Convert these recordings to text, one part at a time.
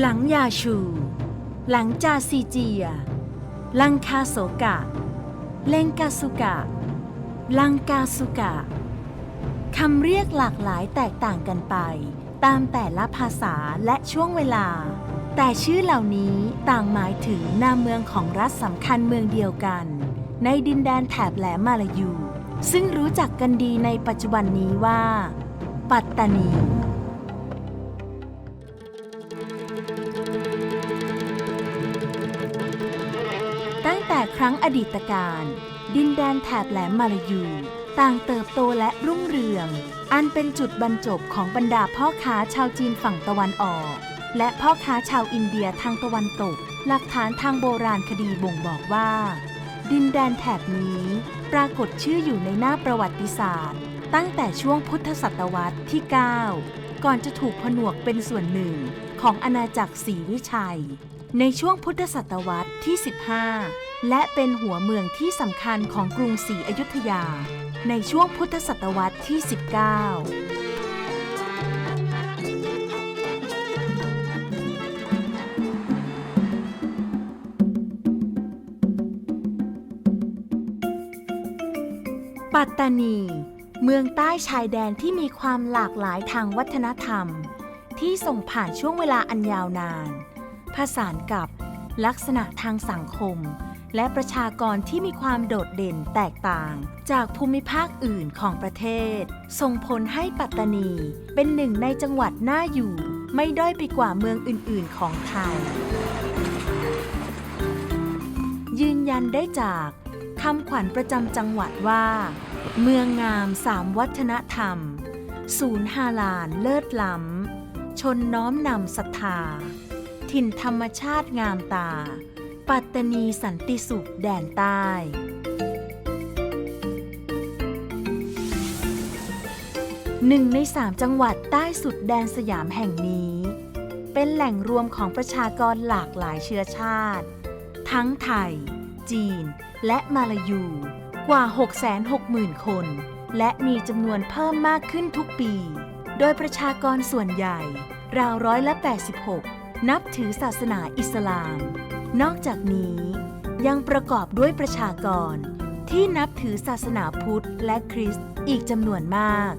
หลังยาชู หลังจาซีเจีย ลังคาโสกะ เลงกาสุกะ ลังกาสุกะ คำเรียกหลากหลายแตกต่างกันไป ตามแต่ละภาษาและช่วงเวลา แต่ชื่อเหล่านี้ต่างหมายถึงนามเมืองของรัฐสำคัญเมืองเดียวกัน ในดินแดนแถบแหลมมาลายู ซึ่งรู้จักกันดีในปัจจุบันนี้ว่า ปัตตานี รั้งอดีตการ ดินแดนแถบแหลมมาลายู ต่างเติบโตและรุ่งเรือง อันเป็นจุดบรรจบของบรรดาพ่อค้าชาวจีนฝั่งตะวันออก และพ่อค้าชาวอินเดียทางตะวันตก หลักฐานทางโบราณคดีบ่งบอกว่า ดินแดนแถบนี้ปรากฏชื่ออยู่ในหน้าประวัติศาสตร์ ตั้งแต่ช่วงพุทธศตวรรษที่ 9 ก่อนจะถูกผนวกเป็นส่วนหนึ่งของอาณาจักรศรีวิชัย ในช่วงพุทธศตวรรษที่ 15 และเป็นหัวเมืองที่สำคัญของกรุงศรีอยุธยา ในช่วงพุทธศตวรรษที่ 19ปัตตานี เมืองใต้ชายแดนที่มีความหลากหลายทางวัฒนธรรม ที่ส่งผ่านช่วงเวลาอันยาวนาน ผสานกับลักษณะทางสังคม และประชากรที่มีความโดดเด่นแตกต่าง จากภูมิภาคอื่นของประเทศ ส่งผลให้ปัตตานี เป็นหนึ่งในจังหวัดน่าอยู่ ไม่ด้อยไปกว่าเมืองอื่น ๆ ของไทย ยืนยันได้จากคำขวัญประจำจังหวัดว่า เมืองงามสามวัฒนธรรม ศูนย์ฮาลานเลิศล้ำ ชนน้อมนำศรัทธา ถิ่นธรรมชาติงามตา ปัตตานีสันติสุขแดนใต้ หนึ่งในสามจังหวัดใต้สุดแดนสยามแห่งนี้ เป็นแหล่งรวมของประชากรหลากหลายเชื้อชาติ ทั้งไทย จีน และมาลายู กว่า 660,000 คน และมีจำนวนเพิ่มมากขึ้นทุกปี โดยประชากรส่วนใหญ่ราวร้อยละ86 นับถือศาสนาอิสลาม นอกจากนี้ยังประกอบด้วยประชากร ที่นับถือศาสนาพุทธและคริสต์อีกจำนวนมาก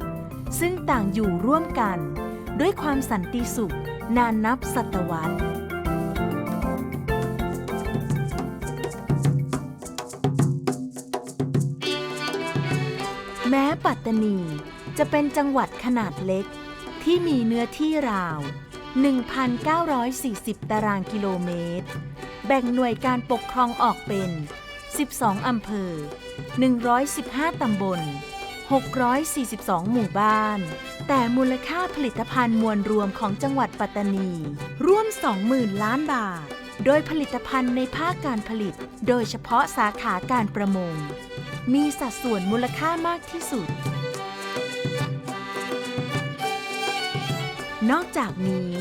ซึ่งต่างอยู่ร่วมกัน ด้วยความสันติสุข นานนับศตวรรษแม้ปัตตานีจะเป็นจังหวัดขนาดเล็กที่มีเนื้อที่ราว 1,940 ตารางกิโลเมตร แบ่งหน่วยการปกครองออกเป็น 12 อำเภอ 115 ตำบล 642 หมู่บ้าน แต่มูลค่าผลิตภัณฑ์มวลรวมของจังหวัดปัตตานี ร่วม 20,000 ล้านบาท โดยผลิตภัณฑ์ในภาคการผลิต โดยเฉพาะสาขาการประมง มีสัดส่วนมูลค่ามากที่สุด นอกจากนี้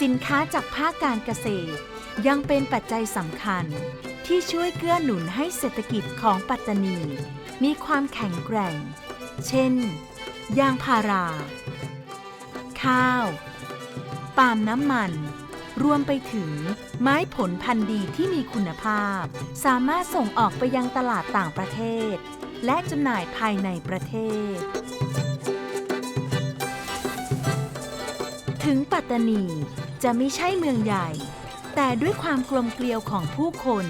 สินค้าจากภาคการเกษตร ยังเป็นปัจจัยสำคัญ ที่ช่วยเกื้อหนุนให้เศรษฐกิจของปัตตานี มีความแข็งแกร่ง เช่น ยางพารา ข้าว ปาล์มน้ำมัน รวมไปถึงไม้ผลพันธุ์ดีที่มีคุณภาพ สามารถส่งออกไปยังตลาดต่างประเทศ และจำหน่ายภายในประเทศ ถึงปัตตานีจะไม่ใช่เมืองใหญ่ แต่ด้วยความกลมเกลียวของผู้คน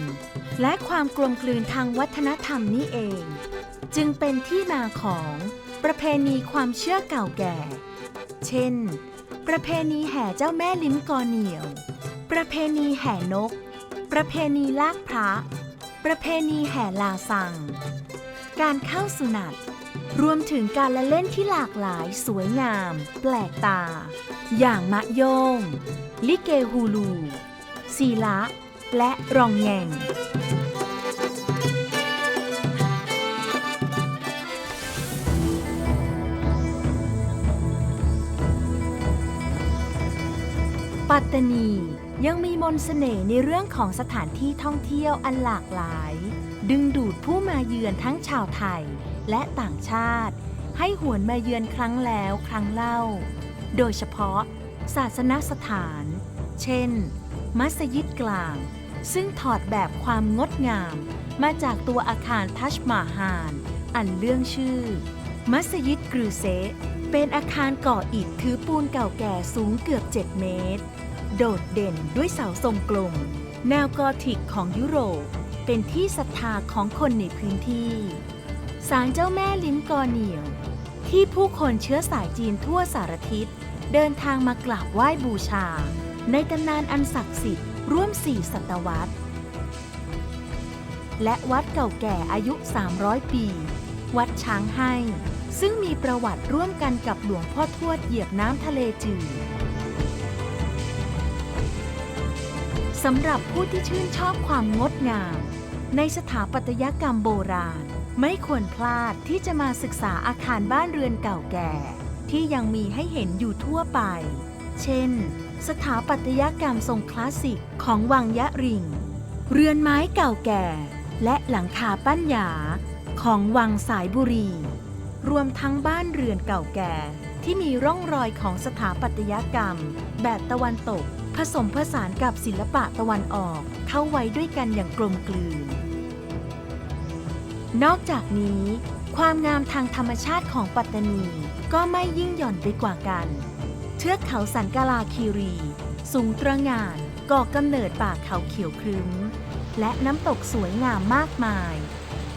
และความกลมกลืนทางวัฒนธรรมนี่เอง จึงเป็นที่มาของประเพณีความเชื่อเก่าแก่ เช่น ประเพณีแห่เจ้าแม่ลิ้มกอเหนียว ประเพณีแห่นก ประเพณีลากพระ ประเพณีแห่ลาสัง การเข้าสุนัต รวมถึงการละเล่นที่หลากหลายสวยงาม แปลกตา อย่างมะโยง ลิเกฮูลู ซีละและรองแยงปัตตานียังมีมนต์เสน่ห์ในเรื่องของสถานที่ท่องเที่ยวอันหลากหลาย ดึงดูดผู้มาเยือนทั้งชาวไทย และต่างชาติ ให้หวนมาเยือนครั้งแล้วครั้งเล่า โดยเฉพาะศาสนสถาน เช่น มัสยิดกลาง ซึ่งถอดแบบความงดงาม มาจากตัวอาคารทัชมาฮาลอันเรื่องชื่อ มัสยิดกรูเซเป็นอาคารก่ออิฐถือปูนเก่าแก่สูงเกือบ 7 เมตร โดดเด่นด้วยเสาทรงกลม แนวกอธิกของยุโรป เป็นที่ศรัทธาของคนในพื้นที่ ศาลเจ้าแม่ลิ้มกอเหนียว ที่ผู้คนเชื้อสายจีนทั่วสารทิศ เดินทางมากราบไหว้บูชา ในตำนานอันศักดิ์สิทธิ์ร่วม4ศตวรรษ และวัดเก่าแก่อายุ 300 ปี วัดช้างให้ ซึ่งมีประวัติร่วมกันกับหลวงพ่อทวดเหยียบน้ำทะเลจืดสำหรับผู้ที่ชื่นชอบความงดงาม ในสถาปัตยกรรมโบราณ ไม่ควรพลาดที่จะมาศึกษาอาคารบ้านเรือนเก่าแก่ ที่ยังมีให้เห็นอยู่ทั่วไป เช่น สถาปัตยกรรมทรงคลาสสิกของวังยะริง เรือนไม้เก่าแก่ และหลังคาปั้นหยา ของวังสายบุรี รวมทั้งบ้านเรือนเก่าแก่ ที่มีร่องรอยของสถาปัตยกรรม แบบตะวันตก ผสมผสานกับศิลปะตะวันออกเข้าไว้ด้วยกันอย่างกลมกลืน นอกจากนี้ ความงามทางธรรมชาติของปัตตานีก็ไม่ยิ่งหย่อนไปกว่ากัน เทือกเขาสันกาลาคีรี สูงตระหง่านก่อกำเนิดป่าเขาเขียวครึ้ม และน้ำตกสวยงามมากมาย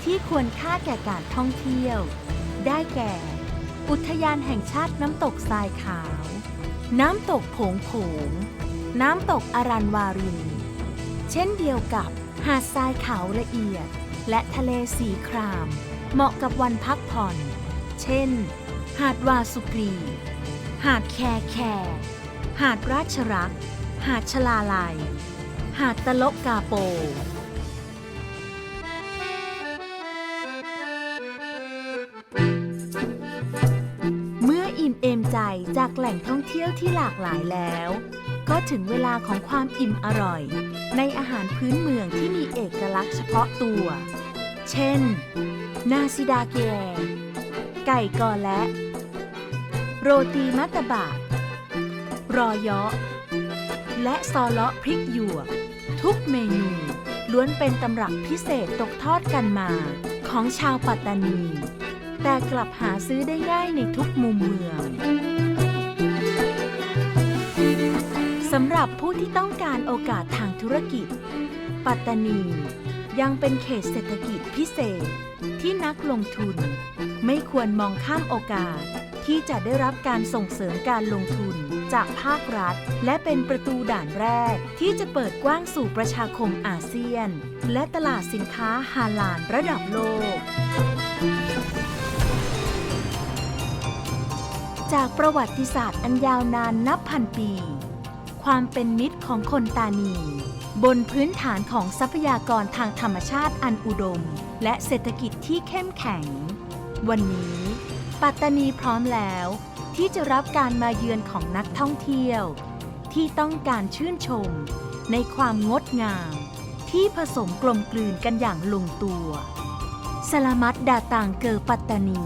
ที่ควรค่าแก่การท่องเที่ยว ได้แก่ อุทยานแห่งชาติน้ำตกทรายขาว น้ำตกโผงโขงน้ำตกอรันวาริน เช่นเดียวกับหาดทรายขาวละเอียด และทะเลสีคราม เหมาะกับวันพักผ่อน เช่น หาดวาสุกรี หาดแคแค หาดราชรัก หาดชลาลัยหาดตะลกกาโป เมื่ออิ่มเอมใจจากแหล่งท่องเที่ยวที่หลากหลายแล้ว ก็ถึงเวลาของความอิ่มอร่อย ในอาหารพื้นเมืองที่มีเอกลักษณ์เฉพาะตัว เช่น นาซิดาเกไก่กอและ โรตีมัตตบะ รอยาะและซอเลาะพริกหยวก ทุกเมนู ล้วนเป็นตำรับพิเศษตกทอดกันมา ของชาวปัตตานี แต่กลับหาซื้อได้ง่ายในทุกมุมเมือง สำหรับผู้ที่ต้องการโอกาสทางธุรกิจ ปัตตานี ยังเป็นเขตเศรษฐกิจพิเศษ ที่นักลงทุน ไม่ควรมองข้ามโอกาส ที่จะได้รับการส่งเสริมการลงทุนจากภาครัฐ และเป็นประตูด่านแรก ที่จะเปิดกว้างสู่ประชาคมอาเซียน และตลาดสินค้าฮาลาลระดับโลก จากประวัติศาสตร์อันยาวนานนับพันปี ความเป็นมิตรของคนตานี บนพื้นฐานของทรัพยากรทางธรรมชาติอันอุดม และเศรษฐกิจที่เข้มแข็ง วันนี้ ปัตตานีพร้อมแล้ว ที่จะรับการมาเยือนของนักท่องเที่ยว ที่ต้องการชื่นชม ในความงดงาม ที่ผสมกลมกลืนกันอย่างลงตัวสลามัดดาต่างเกอปัตตานี